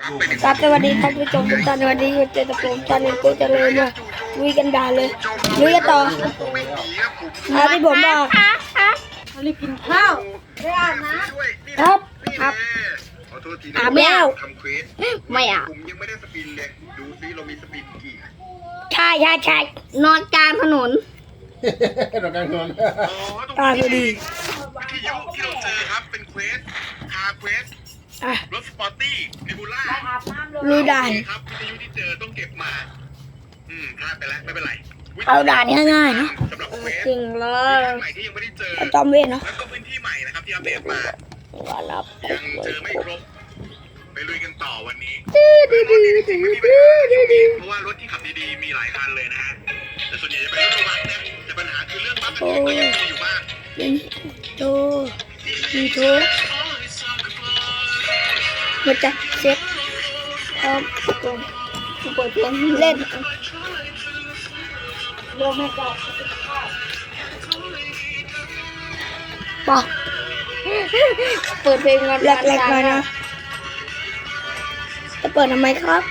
ครับสวัสดีท่านผู้ชมทุกท่านวันนี้อยู่เจอกับผมชาญกูเจริญมาลุยกันด่าเลยลุยกันต่อนะที่ผมบอกรีบกินข้าวครับครับขอโทษทีนะอาบแล้วทำเควสไม่อะผมยังไม่ได้สปินเลยดูซิเรามีสปินกี่ใช่ใช่ใช่นอนกลางถนนดอกกลางคืนอ๋อตรงตาพอดีวิทยุที่เราเจอครับเป็นเควสคาเควสอะรถสปอร์ตี้ เนบูล่าลุยด่าน ครับวิทยุที่เจอต้องเก็บมา อืมพลาดไปแล้วไม่เป็นไรเอาด่านง่ายๆเนอะ สำหรับเควสจริงเลพื้นยที่ใหม่ที่ยังไม่ได้เจอเอาจอมเวทเนาะแล้วก็พื้นที่ใหม่นะครับที่อัปเดตมา ว่ารับยังเจอไม่ครบ ไปลุยกันต่อวันนี้เป็นรถที่จริงๆไม่มีปัญหาช่วงนี้เพราะว่ารถที่ขับดีๆมีหลายคันเลยนะฮะ แต่ส่วนใหญ่จะเป็นรถบัสนะแต่ปัญหาคือเรื่องบัสกันเองก็ยังมีอยู่บ้างเป็นโตมีโตมาจัดเซ็ตพร้อมตรงเปิดเพลงเล่นเริ่มให้ก่อนบอกเปิดเพลงงานแรกๆหน่อยนะจะเปิดทำไมครับ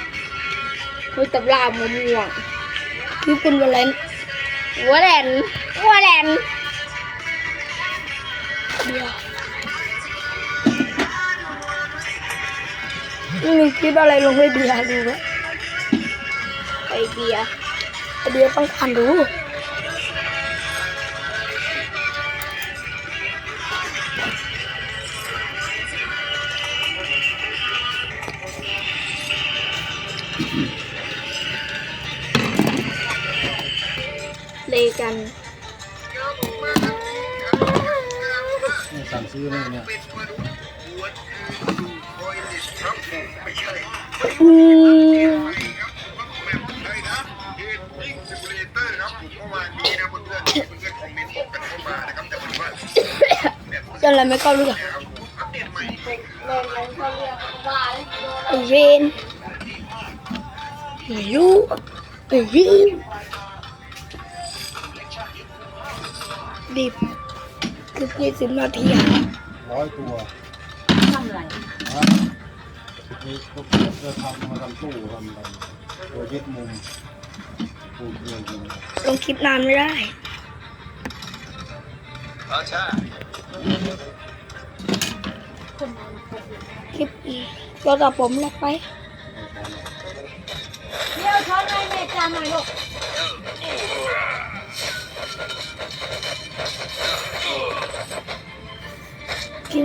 คุยตำรามะม่วงคือเป็นวันแรนหัวแหลนหัวแหลนเดียว มีคลิปอะไรลงไปเบียร์ดูไหมไอเบียร์เบียร์ต้องอ่านดูเลกันสั่งซื้อเลยเนี่ย เป็นมาดูหัวคือดูคอยติดครับผมไม่ใช่อืมใช่ครับว่าผมแบบใช่นะเฮดดิ้งซิมูเลเตอร์ครับผมเวนนี้นะเพื่อนๆเพื่อนๆคอมเมนต์บอกเข้ามานะครับแต่ผมว่าเนี่ยจะอะไรไม่ก็เรื่อนะครับอัปเดตใหม่ไอเวนไม่รู้ไอรีมดิบคือยี่สิบนาทีอะร้อยตัวำไรฮะนี่ก็จะทำมาทำตู้ทำอะไรตัวยึดมุมปูเกลียวลงคลิปนานไม่ได้อ๋อใช่คลิปตัวต่อผมแลกไปเดี๋ยวช้อนให้แม่จาหน่อยลูก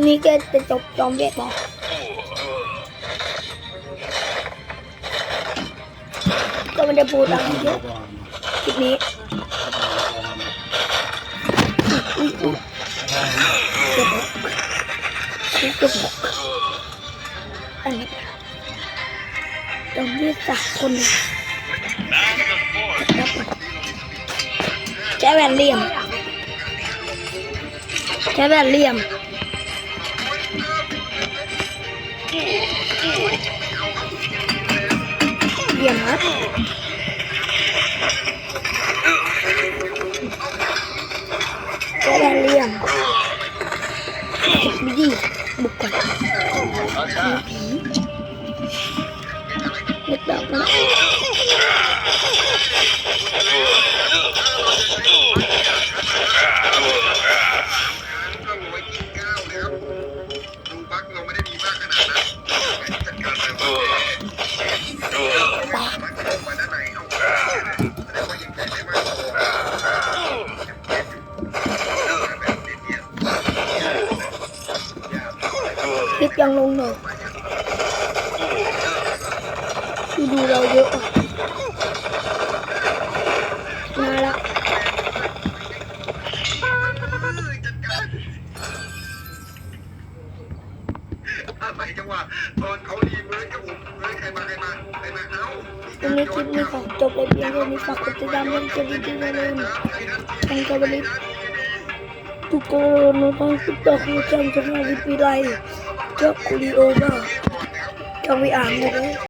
นี้ก็จะจบจอมเวทบอกก็ม่ได้พูดอะไรเยอะคลิปนี้อุ้ยอุ้ยเจ็บแล้วเจ็บแล้วอันนี้จอมเวทสักคนหนึ่งใช้แวนเหลี่ยมใช้แวนเหลี่ยม เหลี่ยมนะใช้แว่นเลี่ยมบิดีบุกก่อนมีผีนึก คลิปยังลงหน่อยคือดูเราเยอะอะมาละจัดการอะไรจังหวะตอนเขาดีมือกับผมเฮ้ยใครมาใครมาใครมาเอ้าวันนี้คลิปนี้ขอจบเลยเพียงเท่านี้ฝากกดติดตามและกดกระดิ่งไว้เลยนะทางกระดิ่งทุกคนนะครับทุกต่อคุณจำสมาวิปีไร เจ้าคุริโอบ้าจำไว้อ่านเลย